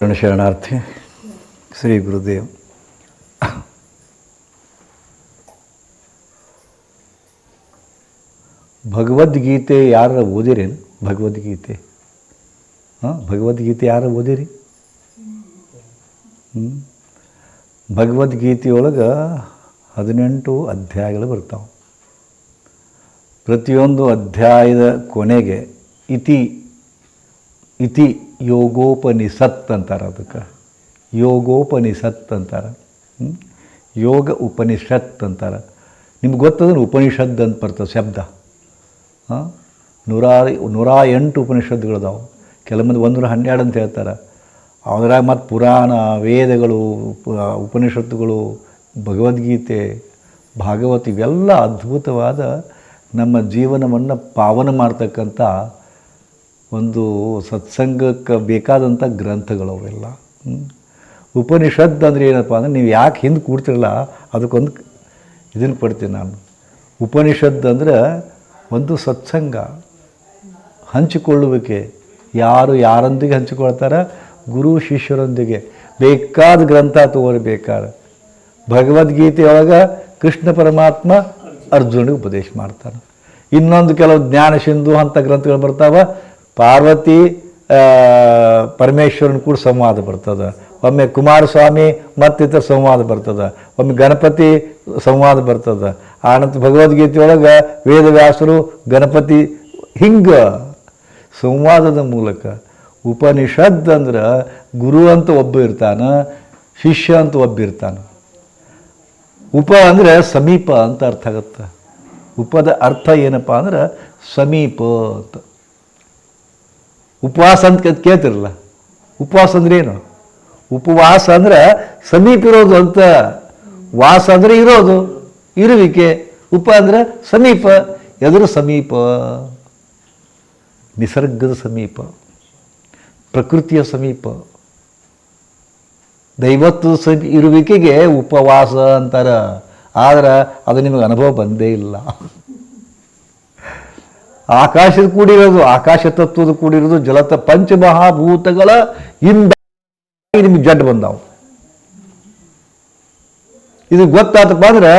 ಶರಣ ಶರಣಾರ್ಥಿ ಶ್ರೀ ಗುರುದೇವ್ ಭಗವದ್ಗೀತೆ ಯಾರ ಓದಿರೇನು ಭಗವದ್ಗೀತೆ ಹಾಂ ಭಗವದ್ಗೀತೆ ಯಾರು ಓದಿರಿ ಹ್ಞೂ ಭಗವದ್ಗೀತೆಯೊಳಗೆ ಹದಿನೆಂಟು ಅಧ್ಯಾಯಗಳು ಬರ್ತಾವೆ ಪ್ರತಿಯೊಂದು ಅಧ್ಯಾಯದ ಕೊನೆಗೆ ಇತಿ ಇತಿ ಯೋಗೋಪನಿಷತ್ ಅಂತಾರೆ ಅದಕ್ಕೆ. ಯೋಗೋಪನಿಷತ್ ಅಂತಾರೆ? ಯೋಗ ಉಪನಿಷತ್ ಅಂತಾರೆ. ನಿಮ್ಗೆ ಗೊತ್ತದ ಉಪನಿಷತ್ ಅಂತ ಬರ್ತದೆ ಶಬ್ದ? ಹಾಂ? ನೂರಾರು ನೂರ ಎಂಟು ಉಪನಿಷತ್ಗಳದಾವೆ ಕೆಲವೊಂದು ಒಂದೂರ ಹನ್ನೆರಡು ಅಂತ ಹೇಳ್ತಾರೆ. ಅದ್ರಾಗ ಮತ್ತು ಪುರಾಣ ವೇದಗಳು ಉಪನಿಷತ್ತುಗಳು, ಭಗವದ್ಗೀತೆ, ಭಾಗವತ ಇವೆಲ್ಲ ಅದ್ಭುತವಾದ ನಮ್ಮ ಜೀವನವನ್ನು ಪಾವನ ಮಾಡ್ತಕ್ಕಂಥ ಒಂದು ಸತ್ಸಂಗಕ್ಕೆ ಬೇಕಾದಂಥ ಗ್ರಂಥಗಳು ಅವೆಲ್ಲ. ಉಪನಿಷತ್ ಅಂದರೆ ಏನಪ್ಪ ಅಂದರೆ ನೀವು ಯಾಕೆ ಹಿಂದೆ ಕೂಡ್ತಿರಲ್ಲ ಅದಕ್ಕೊಂದು ಇದನ್ನು ಕೊಡ್ತೀನಿ ನಾನು. ಉಪನಿಷತ್ ಅಂದರೆ ಒಂದು ಸತ್ಸಂಗ. ಹಂಚಿಕೊಳ್ಳುವಿಕೆ. ಯಾರು ಯಾರೊಂದಿಗೆ ಹಂಚಿಕೊಳ್ತಾರೆ? ಗುರು ಶಿಷ್ಯರೊಂದಿಗೆ. ಬೇಕಾದ ಗ್ರಂಥ ತಗೋರಿ ಬೇಕಾದ್ರೆ ಭಗವದ್ಗೀತೆಯೊಳಗೆ ಕೃಷ್ಣ ಪರಮಾತ್ಮ ಅರ್ಜುನಿಗೆ ಉಪದೇಶ ಮಾಡ್ತಾನೆ. ಇನ್ನೊಂದು ಕೆಲವು ಜ್ಞಾನ ಸಿಂಧು ಅಂತ ಗ್ರಂಥಗಳು ಬರ್ತಾವ. ಪಾರ್ವತಿ ಪರಮೇಶ್ವರನ ಕೂಡ ಸಂವಾದ ಬರ್ತದೆ. ಒಮ್ಮೆ ಕುಮಾರಸ್ವಾಮಿ, ಮತ್ತಿತರ ಸಂವಾದ ಬರ್ತದೆ. ಒಮ್ಮೆ ಗಣಪತಿ ಸಂವಾದ ಬರ್ತದೆ. ಆನಂತರ ಭಗವದ್ಗೀತೆಯೊಳಗೆ ವೇದವ್ಯಾಸರು ಗಣಪತಿ ಹಿಂಗೆ ಸಂವಾದದ ಮೂಲಕ ಉಪನಿಷದ್ ಅಂದ್ರೆ ಗುರು ಅಂತ ಒಬ್ಬ ಇರ್ತಾನೆ, ಶಿಷ್ಯ ಅಂತ ಒಬ್ಬ ಇರ್ತಾನೆ. ಉಪ ಅಂದರೆ ಸಮೀಪ ಅಂತ ಅರ್ಥ ಆಗುತ್ತೆ. ಉಪದ ಅರ್ಥ ಏನಪ್ಪ ಅಂದ್ರೆ ಸಮೀಪ ಅಂತ. ಉಪವಾಸ ಅಂತ ಕೇಳ್ತಿರಲ್ಲ. ಉಪವಾಸ ಅಂದ್ರೆ ಏನು? ಉಪವಾಸ ಅಂದ್ರೆ ಸಮೀಪ ಇರೋದು ಅಂತ. ವಾಸ ಅಂದರೆ ಇರೋದು. ಇರುವಿಕೆ. ಉಪ ಅಂದರೆ ಸಮೀಪ. ಎದುರು ಸಮೀಪ. ನಿಸರ್ಗದ ಸಮೀಪ. ಪ್ರಕೃತಿಯ ಸಮೀಪ. ದೈವತ್ವದ ಸಮೀಪ ಇರುವಿಕೆಗೆ ಉಪವಾಸ ಅಂತಾರೆ. ಆದ್ರೆ ಅದು ನಿಮಗೆ ಅನುಭವ ಬಂದೇ ಇಲ್ಲ. ಆಕಾಶದ ಕೂಡಿರೋದು, ಆಕಾಶ ತತ್ವದ ಕೂಡಿರೋದು, ಜಲತ ಪಂಚಮಹಾಭೂತಗಳ ಇಂದ ನಿಮಗೆ ಜಡ್ ಬಂದಾವು. ಇದು ಗೊತ್ತಾತಪ್ಪ ಅಂದ್ರೆ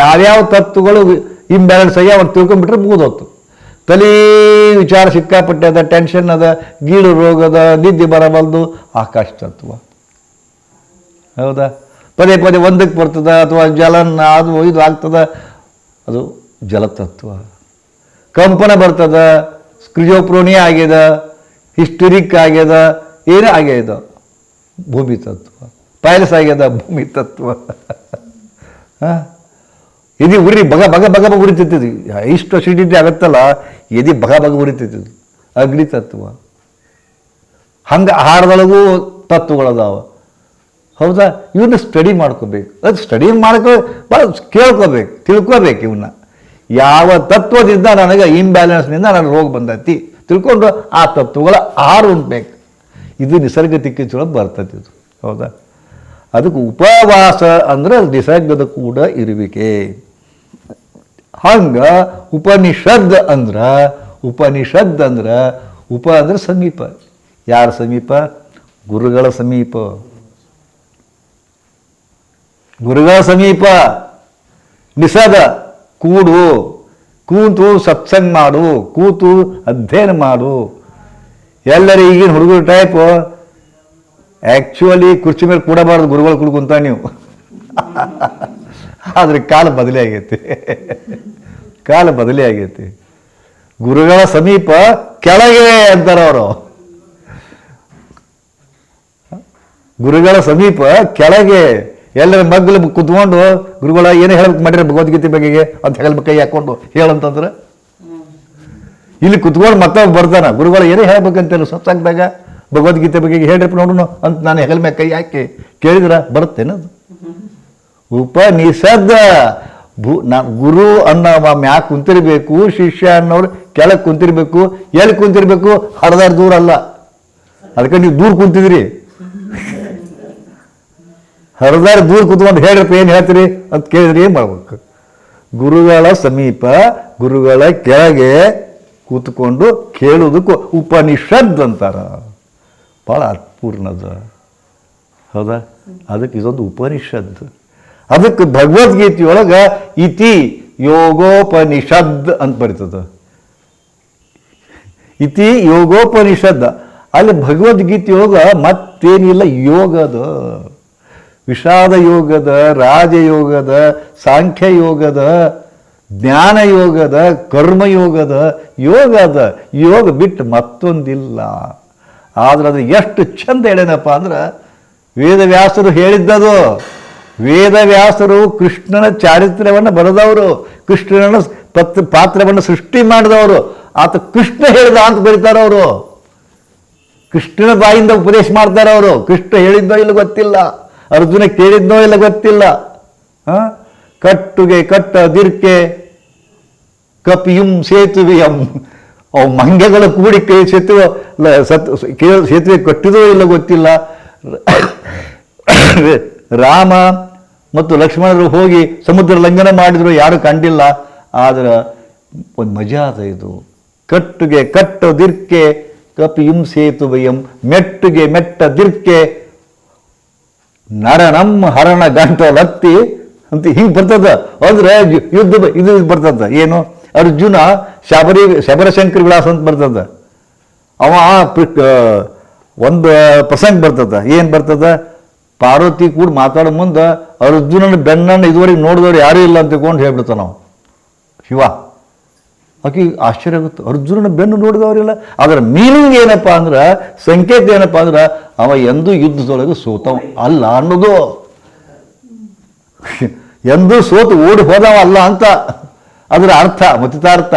ಯಾವ್ಯಾವ ತತ್ವಗಳು ಇಂಬ್ಯಾಲೆನ್ಸ್ ಆಗಿ ಅವ್ರು ತಿಳ್ಕೊಂಡ್ಬಿಟ್ರೆ ಮುಗಿದೋತು ತಲೆ ವಿಚಾರ ಸಿಕ್ಕಾಪಟ್ಟೆ ಅದ ಟೆನ್ಷನ್ ಅದ, ಗೀಳು ರೋಗದ ನಿದ್ದೆ ಬರಬಲ್ದು ಆಕಾಶ ತತ್ವ. ಹೌದಾ? ಪದೇ ಪದೇ ಒಂದಕ್ಕೆ ಬರ್ತದ, ಅಥವಾ ಜಲನ್ನ ಅದು ಇದು ಆಗ್ತದ, ಅದು ಜಲತತ್ವ. ಕಂಪನ ಬರ್ತದ, ಸ್ಕ್ರಿಜೋಪ್ರೋನಿ ಆಗ್ಯದ, ಹಿಸ್ಟರಿಕ್ ಆಗ್ಯದ, ಏನೇ ಆಗ್ಯದ. ಭೂಮಿ ತತ್ವ. ಪೈಲಸ್ ಆಗ್ಯದ, ಭೂಮಿ ತತ್ವ. ಹಾಂ? ಎದಿ ಉರಿ, ಬಗ ಬಗ ಬಗ ಬಗ ಉರಿತಿತ್ತು ಇಷ್ಟು ಅಸಿಡಿಟಿ ಆಗತ್ತಲ್ಲ, ಎದಿ ಬಗ ಬಗ ಉರಿತಿತ್ತು ಅಗ್ನಿ ತತ್ವ. ಹಂಗೆ ಆಹಾರದೊಳಗೂ ತತ್ವಗಳದಾವ. ಹೌದಾ? ಇವನ್ನ ಸ್ಟಡಿ ಮಾಡ್ಕೋಬೇಕು. ಅದು ಸ್ಟಡಿ ಮಾಡ್ಕೋ ಭಾಳ ಕೇಳ್ಕೋಬೇಕು, ತಿಳ್ಕೋಬೇಕು ಇವನ್ನ ಯಾವ ತತ್ವದಿಂದ ನನಗೆ ಇಂಬ್ಯಾಲೆನ್ಸ್ನಿಂದ ನನಗೆ ರೋಗ ಬಂದೈತಿ? ತಿಳ್ಕೊಂಡು ಆ ತತ್ವಗಳ ಆರು ಬೇಕು. ಇದು ನಿಸರ್ಗ ತಿಕ್ಕಿಚೊಳಗೆ ಬರ್ತೈತಿ ಇದು. ಹೌದಾ? ಅದಕ್ಕೆ ಉಪವಾಸ ಅಂದ್ರೆ ನಿಸರ್ಗದ ಕೂಡ ಇರುವಿಕೆ. ಹಂಗ ಉಪನಿಷದ್ ಅಂದ್ರ ಉಪನಿಷದ್ ಅಂದ್ರ ಉಪ ಅಂದ್ರೆ ಸಮೀಪ. ಯಾರ ಸಮೀಪ? ಗುರುಗಳ ಸಮೀಪ. ಗುರುಗಳ ಸಮೀಪ. ನಿಸದ ಕೂಡು, ಕೂತು ಸತ್ಸಂಗ ಮಾಡು, ಕೂತು ಅಧ್ಯಯನ ಮಾಡು. ಎಲ್ಲರೂ ಈಗಿನ ಹುಡುಗರು ಟೈಪ್ ಆ್ಯಕ್ಚುಲಿ ಕುರ್ಚಿ ಮೇಲೆ ಕೂಡಬಾರ್ದು, ಗುರುಗಳು ಕುಡ್ಕೊಂತ ನೀವು. ಆದರೆ ಕಾಲ ಬದಲಿ ಆಗೈತಿ. ಕಾಲ ಬದಲಿ ಆಗೈತಿ. ಗುರುಗಳ ಸಮೀಪ ಕೆಳಗೆ ಅಂತಾರ ಅವರು. ಗುರುಗಳ ಸಮೀಪ ಕೆಳಗೆ ಎಲ್ಲರ ಮಗ್ಗಲು ಕುತ್ಕೊಂಡು ಗುರುಗಳ ಏನೇ ಹೇಳಬೇಕು ಮಾಡಿದ್ರೆ ಭಗವದ್ಗೀತೆ ಬಗ್ಗೆ ಅಂತ ಹೇಳ ಕೈ ಹಾಕೊಂಡು ಹೇಳಂತಂದ್ರೆ? ಇಲ್ಲಿ ಕುತ್ಕೊಂಡು ಮತ್ತೆ ಬರ್ತಾನ, ಗುರುಗಳು ಏನೇ ಹೇಳ್ಬೇಕಂತೇಳಿ ಸತ್ಸಂಗದಾಗ ಭಗವದ್ಗೀತೆ ಬಗ್ಗೆ ಹೇಳ್ರಪ್ಪ ನೋಡೋಣ ಅಂತ ನಾನು ಹೆಗಲ ಮೇಲೆ ಕೈ ಹಾಕಿ ಕೇಳಿದ್ರ ಬರುತ್ತೇನದು? ಉಪನಿಷದ ಭೂ ಗುರು ಅನ್ನೋ ಮ್ಯಾಗ ಕುಂತಿರ್ಬೇಕು, ಶಿಷ್ಯ ಅನ್ನೋರು ಕೆಳಗೆ ಕುಂತಿರ್ಬೇಕು, ಎಲ್ಲಿ ಕುಂತಿರ್ಬೇಕು? ಹರದಾರ್ ದೂರ ಅಲ್ಲ. ಅದಕ್ಕೆ ನೀವು ದೂರ ಕುಂತಿದ್ರಿ. ಹರಿದಾರ ದೂರ ಕುತ್ಕೊಂಡು ಹೇಳ್ರಪ್ಪ, ಏನು ಹೇಳ್ತೀರಿ ಅಂತ ಕೇಳಿದ್ರೆ ಏನು ಮಾಡ್ಬೇಕು? ಗುರುಗಳ ಸಮೀಪ, ಗುರುಗಳ ಕೆಳಗೆ ಕೂತ್ಕೊಂಡು ಕೇಳೋದಕ್ಕೂ ಉಪನಿಷದ್ ಅಂತಾರ. ಭಾಳ ಅರ್ಥಪೂರ್ಣದ ಹೌದಾ? ಅದಕ್ಕೆ ಇದೊಂದು ಉಪನಿಷದ್. ಅದಕ್ಕೆ ಭಗವದ್ಗೀತೆಯೊಳಗೆ ಇತಿ ಯೋಗೋಪನಿಷದ್ ಅಂತ ಬರೀತದ. ಇತಿ ಯೋಗೋಪನಿಷದ್. ಅಲ್ಲಿ ಭಗವದ್ಗೀತೆಯೊಳಗೆ ಮತ್ತೇನಿಲ್ಲ ಯೋಗದ. ವಿಷಾದ ಯೋಗದ ರಾಜಯೋಗದ ಸಾಂಖ್ಯ ಯೋಗದ ಜ್ಞಾನ ಯೋಗದ ಕರ್ಮಯೋಗದ ಯೋಗ ಅದ ಯೋಗ ಬಿಟ್ಟು ಮತ್ತೊಂದಿಲ್ಲ. ಆದ್ರೆ ಅದು ಎಷ್ಟು ಚಂದ ಹೇಳೇನಪ್ಪ ಅಂದ್ರೆ ವೇದವ್ಯಾಸರು ಹೇಳಿದ್ದದು. ವೇದವ್ಯಾಸರು ಕೃಷ್ಣನ ಚಾರಿತ್ರ್ಯವನ್ನು ಬರೆದವರು, ಕೃಷ್ಣನ ಪತ್ರ ಪಾತ್ರವನ್ನು ಸೃಷ್ಟಿ ಮಾಡಿದವರು. ಆತ ಕೃಷ್ಣ ಹೇಳಿದ ಅಂತ ಬರೀತಾರೆ ಅವರು. ಕೃಷ್ಣನ ಬಾಯಿಂದ ಉಪದೇಶ ಮಾಡ್ತಾರೆ ಅವರು. ಕೃಷ್ಣ ಹೇಳಿದ್ದೋ ಇಲ್ಲ ಗೊತ್ತಿಲ್ಲ. ಅರ್ಜುನ ಕೇಳಿದ್ನೋ ಇಲ್ಲ ಗೊತ್ತಿಲ್ಲ? ಕಟ್ಟುಗೆ ಕಟ್ಟ ದಿರ್ಕೆ, ಕಪಿಯುಂ ಸೇತುವೆಯಂ. ಅವು ಮಂಗೆಗಳ ಕೂಡಿ ಕೈ ಸೇತುವೆ ಸತ್, ಕೇ- ಸೇತುವೆ ಕಟ್ಟಿದೋ ಇಲ್ಲ ಗೊತ್ತಿಲ್ಲ. ರಾಮ ಮತ್ತು ಲಕ್ಷ್ಮಣರು ಹೋಗಿ ಸಮುದ್ರ ಲಂಘನ ಮಾಡಿದ್ರು, ಯಾರು ಕಂಡಿಲ್ಲ. ಆದ್ರೆ ಒಂದು ಮಜಾ ಅದ ಇದು. ಕಟ್ಟುಗೆ ಕಟ್ಟ ದಿರ್ಕೆ, ಕಪಿಯುಂ ಸೇತುವೆಯಂ, ಮೆಟ್ಟುಗೆ ಮೆಟ್ಟ ದಿರ್ಕೆ ನರನಂ ಹರಣ ಗಂಟ ಲತ್ತಿ ಅಂತ ಹಿಂಗೆ ಬರ್ತದ? ಅಂದ್ರೆ ಯುದ್ಧ ಇದು ಬರ್ತದ. ಏನು? ಅರ್ಜುನ ಶಬರಿ, ಶಬರಶಂಕರ ವಿಳಾಸ ಅಂತ ಬರ್ತದ. ಅವ ಒಂದು ಪ್ರಸಂಗ ಬರ್ತದ. ಏನು ಬರ್ತದ? ಪಾರ್ವತಿ ಕೂಡ ಮಾತಾಡೋ ಮುಂದೆ ಅರ್ಜುನನ ಬೆನ್ನನ್ನು ಇದುವರೆಗೆ ನೋಡಿದವ್ರು ಯಾರೂ ಇಲ್ಲ ಅಂತ ತಿಳ್ಕೊಂಡು ಹೇಳ್ಬಿಡ್ತಾನ ನಾವು ಶಿವ. ಆಕೆ ಆಶ್ಚರ್ಯ ಆಗುತ್ತೆ. ಅರ್ಜುನನ ಬೆನ್ನು ನೋಡಿದವರಿಲ್ಲ ಅದರ ಮೀನಿಂಗ್ ಏನಪ್ಪ ಅಂದ್ರೆ, ಸಂಕೇತ ಏನಪ್ಪ ಅಂದ್ರೆ, ಅವ ಎಂದೂ ಯುದ್ಧದೊಳಗೆ ಸೋತವ. ಅಲ್ಲ ಅನ್ನೋದು. ಎಂದೂ ಸೋತು ಓಡಿ ಹೋದವ ಅಲ್ಲ ಅಂತ ಅದರ ಅರ್ಥ ಮತಿತಾರ್ಥ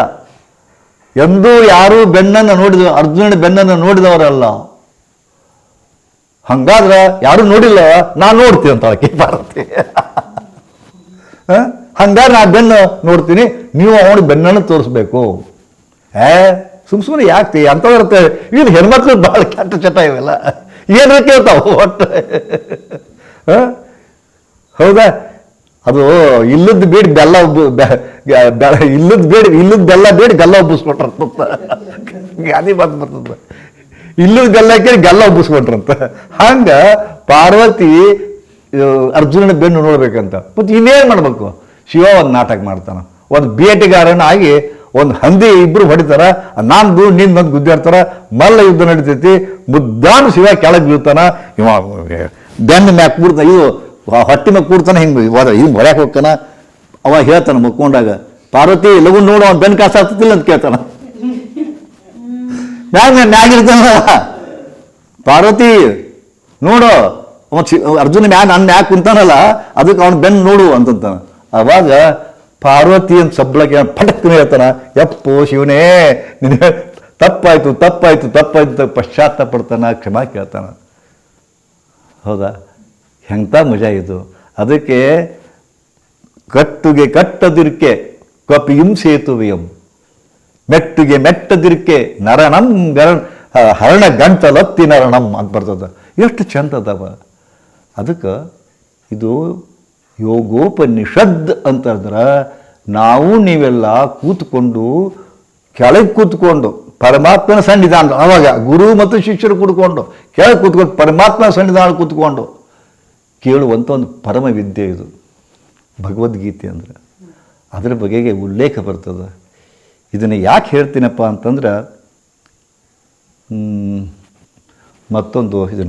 ಎಂದೂ ಯಾರೂ ಬೆನ್ನನ್ನು ನೋಡಿದ, ಅರ್ಜುನನ ಬೆನ್ನನ್ನು ನೋಡಿದವರಲ್ಲ. ಹಂಗಾದ್ರೆ ಯಾರು ನೋಡಿಲ್ಲ, ನಾನು ನೋಡ್ತೀನಿ ಅಂತ ಆಕೆ? ಹಂಗಾರೆ ನಾ ಬೆನ್ನು ನೋಡ್ತೀನಿ, ನೀವು ಅವನು ಬೆನ್ನನ್ನು ತೋರಿಸ್ಬೇಕು. ಏ, ಸುಮ್ ಸುಮ್ಮನೆ ಯಾಕೆ ಅಂಥವ್ರತ್ತೆ ಇದು ಹೆಣ್ಮಕ್ಳು ಭಾಳ ಕೆಟ್ಟ ಚಟ ಇವೆಲ್ಲ. ಏನು ಕೇಳ್ತಾವ ಒಟ್ಟು? ಹೌದಾ? ಅದು ಇಲ್ಲದ ಬೇಡಿ ಬೆಲ್ಲ ಉಬ್ಬು- ಬೆ- ಬೆ- ಇಲ್ಲದ ಬೇಡಿ ಇಲ್ಲದ ಬೆಲ್ಲ ಬೇಡಿ ಗಲ್ಲ ಉಬ್ಬಿಸ್ಕೊಟ್ರಂತ ಗಾದಿ ಮಾತು ಬರ್ತದ. ಇಲ್ಲದ ಬೆಲ್ಲ ಕೇಳಿ ಗಲ್ಲ ಉಬ್ಬಿಸ್ಕೊಟ್ರಂತ ಹಂಗ ಪಾರ್ವತಿ ಅರ್ಜುನನ ಬೆನ್ನು ನೋಡಬೇಕಂತ. ಮತ್ತು ಇನ್ನೇನು ಮಾಡಬೇಕು? ಶಿವ ಒಂದು ನಾಟಕ ಮಾಡ್ತಾನೆ. ಒಂದು ಬೇಟೆಗಾರನಾಗಿ ಒಂದು ಹಂದಿ ಇಬ್ಬರು ಹೊಡಿತಾರ. ನಾಂದು ನೀನು ಬಂದು ಗುದ್ದಾಡ್ತಾರ ಮಲ್ಲ ಯುದ್ಧ ನಡೀತೈತಿ. ಮುದ್ದಾನು ಶಿವ ಕೆಳಗೆ ಬೀಳ್ತಾನ. ಇವ ಬೆನ್ನ ಮ್ಯಾಕ್ ಕೂಡ್ತಾನ ಇದು ಹೊಟ್ಟೆ ಮ್ಯಾಗ ಕೂಡ್ತಾನೆ ಹಿಂಗೆ ಹಿಂಗೆ ಹೊರಕ್ಕೆ ಹೋಗ್ತಾನ. ಅವ ಹೇಳ್ತಾನೆ ಮುಕ್ಕೊಂಡಾಗ ಪಾರ್ವತಿ ಲಗು ನೋಡು ಅವ್ನು ಬೆನ್ ಕಾಸು ಆಗ್ತಿಲ್ಲ ಅಂತ ಕೇಳ್ತಾನ. ಮ್ಯಾಗ ಮ್ಯಾಗಿರ್ತಾನ ಪಾರ್ವತಿ ನೋಡು ಅರ್ಜುನ ಮ್ಯಾಗ ನನ್ನ ಮ್ಯಾಗ ಕುಂತಾನಲ್ಲ, ಅದಕ್ಕೆ ಅವ್ನು ಬೆನ್ನು ನೋಡು ಅಂತಂತಾನೆ. ಅವಾಗ ಪಾರ್ವತಿ ಅಂತ ಸಬ್ಳಕ್ಕೆ ಪಟಕ್ನ ಹೇಳ್ತಾನ ಎಪ್ಪೋ ಶಿವನೇ, ನಿನ್ನ ತಪ್ಪಾಯ್ತು ತಪ್ಪಾಯ್ತು ತಪ್ಪಾಯ್ತು ಪಶ್ಚಾತ್ತ ಪಡ್ತಾನ ಕ್ಷಮಾ ಕೇಳ್ತಾನ. ಹೌದಾ? ಹೆಂಗ್ತ ಮಜಾ ಇದು. ಅದಕ್ಕೆ ಕಟ್ಟುಗೆ ಕಟ್ಟದಿರ್ಕೆ ಕಪಿಯುಂ ಸೇತುವೆಯಂ ಮೆಟ್ಟುಗೆ ಮೆಟ್ಟದಿರ್ಕೆ ನರಣಂ ಗರ ಹರಣ ಗಂಟಲತ್ತಿ ನರಣಂ ಅಂತ ಬರ್ತದ. ಎಷ್ಟು ಚಂದ ಅದಾವ ಅದಕ್ಕೆ ಇದು ಯೋಗೋಪನಿಷದ್ ಅಂತಂದ್ರೆ ನಾವು ನೀವೆಲ್ಲ ಕೂತ್ಕೊಂಡು, ಕೆಳಗೆ ಕೂತ್ಕೊಂಡು, ಪರಮಾತ್ಮನ ಸನ್ನಿಧಾನ, ಆವಾಗ ಗುರು ಮತ್ತು ಶಿಷ್ಯರು ಕೂತ್ಕೊಂಡು ಕೆಳಗೆ ಕೂತ್ಕೊಂಡು, ಪರಮಾತ್ಮನ ಸನ್ನಿಧಾನ ಕೂತ್ಕೊಂಡು ಕೇಳುವಂಥ ಒಂದು ಪರಮ ವಿದ್ಯೆ ಇದು, ಭಗವದ್ಗೀತೆ ಅಂದರೆ. ಅದರ ಬಗೆಗೆ ಉಲ್ಲೇಖ ಬರ್ತದೆ. ಇದನ್ನು ಯಾಕೆ ಹೇಳ್ತೀನಪ್ಪ ಅಂತಂದ್ರೆ ಮತ್ತೊಂದು ಇದನ್ನು